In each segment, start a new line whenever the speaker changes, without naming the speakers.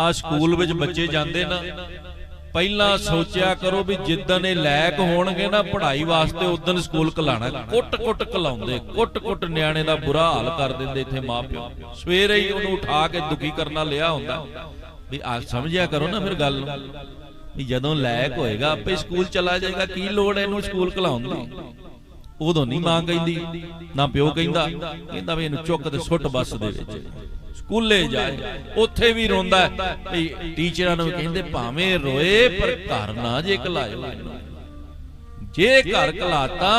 ਆ ਸਕੂਲ ਵਿੱਚ ਬੱਚੇ ਜਾਂਦੇ ਨਾ, ਪਹਿਲਾਂ ਸੋਚਿਆ ਕਰੋ ਵੀ ਜਿੱਦਣ ਇਹ ਲਾਇਕ ਹੋਣਗੇ ਨਾ ਪੜ੍ਹਾਈ ਵਾਸਤੇ, ਉਦੋਂ ਸਕੂਲ ਕਲਾਣਾ। ਕੁੱਟ-ਕੁੱਟ ਕਲਾਉਂਦੇ, ਕੁੱਟ-ਕੁੱਟ ਨਿਆਣੇ ਦਾ ਬੁਰਾ ਹਾਲ ਕਰ ਦਿੰਦੇ ਇੱਥੇ ਮਾਪਿਓ। ਸਵੇਰੇ ਹੀ ਉਹਨੂੰ ਉਠਾ ਕੇ ਦੁਖੀ ਕਰਨਾ ਲਿਆ ਹੁੰਦਾ। ਵੀ ਆ ਸਮਝਿਆ ਕਰੋ ਨਾ ਫਿਰ ਗੱਲ ਨੂੰ। ਵੀ ਜਦੋਂ ਲਾਇਕ ਹੋਏਗਾ, ਆਪੇ ਸਕੂਲ ਚਲਾ ਜਾਏਗਾ, ਕੀ ਲੋੜ ਹੈ ਇਹਨੂੰ ਸਕੂਲ ਕਲਾਉਣ ਦੀ? ਉਦੋਂ ਨਹੀਂ ਮਾਂ ਕਹਿੰਦੀ, ਨਾ ਪਿਓ ਕਹਿੰਦਾ। ਕਹਿੰਦਾ ਵੀ ਇਹਨੂੰ ਚੁੱਕ ਤੇ ਸੁੱਟ ਬੱਸ ਦੇ ਵਿੱਚ। ਸਕੂਲੇ ਜਾਏ, ਉੱਥੇ ਵੀ ਰੋਂਦਾ ਹੈ। ਟੀਚਰਾਂ ਨੂੰ ਕਹਿੰਦੇ ਭਾਵੇਂ ਰੋਏ, ਪਰ ਘਰ ਨਾ ਜੇ ਕਲਾਇਓ ਜੇ ਘਰ ਕਲਾਤਾ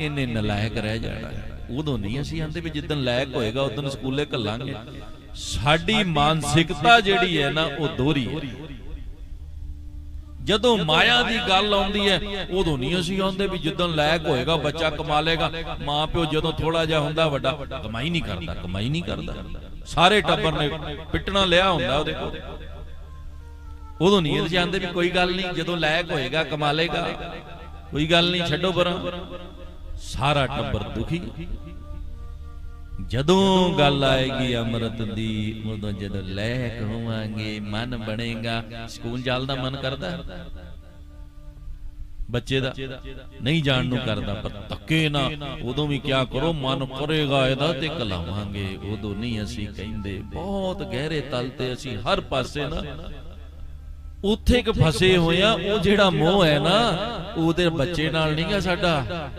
ਇਹਨੇ ਨਲਾਇਕ ਰਹਿ ਜਾਣਾ। ਉਦੋਂ ਨਹੀਂ ਅਸੀਂ ਆਂਦੇ ਵੀ ਜਿੱਦਣ ਲਾਇਕ ਹੋਏਗਾ, ਉਦੋਂ ਸਕੂਲੇ ਕੱਲਾਂਗੇ ਸਾਡੀ ਮਾਨਸਿਕਤਾ ਜਿਹੜੀ ਹੈ ਨਾ, ਉਹ ਦੋਹਰੀ ਹੈ। ਜਦੋਂ ਮਾਇਆ ਦੀ ਗੱਲ ਆਉਂਦੀ ਹੈ, ਉਦੋਂ ਨਹੀਂ ਅਸੀਂ ਆਉਂਦੇ ਵੀ ਜਦੋਂ ਲਾਇਕ ਹੋਏਗਾ, ਬੱਚਾ ਕਮਾ ਲੇਗਾ ਮਾਂ ਪਿਓ ਜਦੋਂ ਥੋੜਾ ਜਿਹਾ ਹੁੰਦਾ, ਵੱਡਾ ਕਮਾਈ ਨਹੀਂ ਕਰਦਾ, ਕਮਾਈ ਨਹੀਂ ਕਰਦਾ। ਸਾਰੇ ਟੱਬਰ ਨੇ ਪਿੱਟਣਾ ਲਿਆ ਹੁੰਦਾ ਉਹਦੇ ਕੋਲ। ਉਦੋਂ ਨਹੀਂ ਇਹ ਜਾਂਦੇ ਵੀ ਕੋਈ ਗੱਲ ਨਹੀਂ ਜਦੋਂ ਲਾਇਕ ਹੋਏਗਾ ਕਮਾ ਲੇਗਾ ਕੋਈ ਗੱਲ ਨਹੀਂ। ਛੱਡੋ ਪਰਾਂ। ਸਾਰਾ ਟੱਬਰ ਦੁਖੀ। ਜਦੋਂ ਗੱਲ ਆਏਗੀ ਅੰਮ੍ਰਿਤ ਦੀ ਉਦੋਂ ਜਦੋਂ ਲੈਕ ਹੋਵਾਂਗੇ ਮਨ ਬਣੇਗਾ ਸਕੂਲ ਜਾਣ ਦਾ ਮਨ ਕਰਦਾ? ਬੱਚੇ ਦਾ। ਨਹੀਂ ਜਾਣ ਨੂੰ ਕਰਦਾ ਪਰ ਧੱਕੇ ਨਾ ਉਦੋਂ ਵੀ ਕਿਆ ਕਰੋ, ਮਨ ਕਰੇਗਾ ਇਹਦਾ ਤੇ ਕਲਾਵਾਂਗੇ ਉਦੋਂ ਨਹੀਂ ਅਸੀਂ ਕਹਿੰਦੇ। ਬਹੁਤ ਗਹਿਰੇ ਤਲ ਤੇ ਅਸੀਂ ਹਰ ਪਾਸੇ ਨਾ ਉੱਥੇ ਇੱਕ ਫਸੇ ਹੋਏ ਆ, ਉਹ ਜਿਹੜਾ ਮੋਹ ਹੈ ਨਾ, ਉਹਦੇ ਬੱਚੇ ਨਾਲ ਨਹੀਂਗਾ ਸਾਡਾ।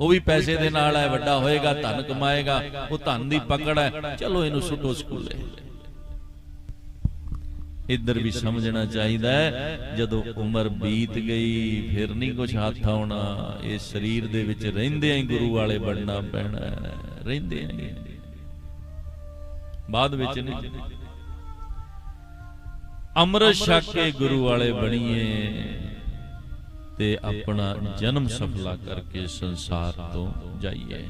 ਉਹ ਵੀ ਪੈਸੇ ਦੇ ਨਾਲ ਹੈ, ਵੱਡਾ ਹੋਏਗਾ, ਧਨ ਕਮਾਏਗਾ, ਉਹ ਧਨ ਦੀ ਪਕੜ ਹੈ। ਚਲੋ ਇਹਨੂੰ ਸੁੱਟੋ ਸਕੂਲੇ। ਇੱਧਰ ਵੀ ਸਮਝਣਾ ਚਾਹੀਦਾ ਹੈ, ਜਦੋਂ ਉਮਰ ਬੀਤ ਗਈ, ਫਿਰ ਨਹੀਂ ਕੁਝ ਹੱਥ ਆਉਣਾ, ਇਹ ਸਰੀਰ ਦੇ ਵਿੱਚ ਰਹਿੰਦੇ ਹੀ ਗੁਰੂ ਵਾਲੇ ਬਣਨਾ ਪੈਣਾ ਰਹਿੰਦੇ ਹੀ। ਬਾਅਦ ਵਿੱਚ ਨਹੀਂ। ਅੰਮ੍ਰਿਤ ਛਕ ਕੇ ਗੁਰੂ ਵਾਲੇ ਬਣੀਏ ਤੇ ਆਪਣਾ ਜਨਮ ਸਫਲਾ ਕਰਕੇ ਸੰਸਾਰ ਤੋਂ ਜਾਈਏ।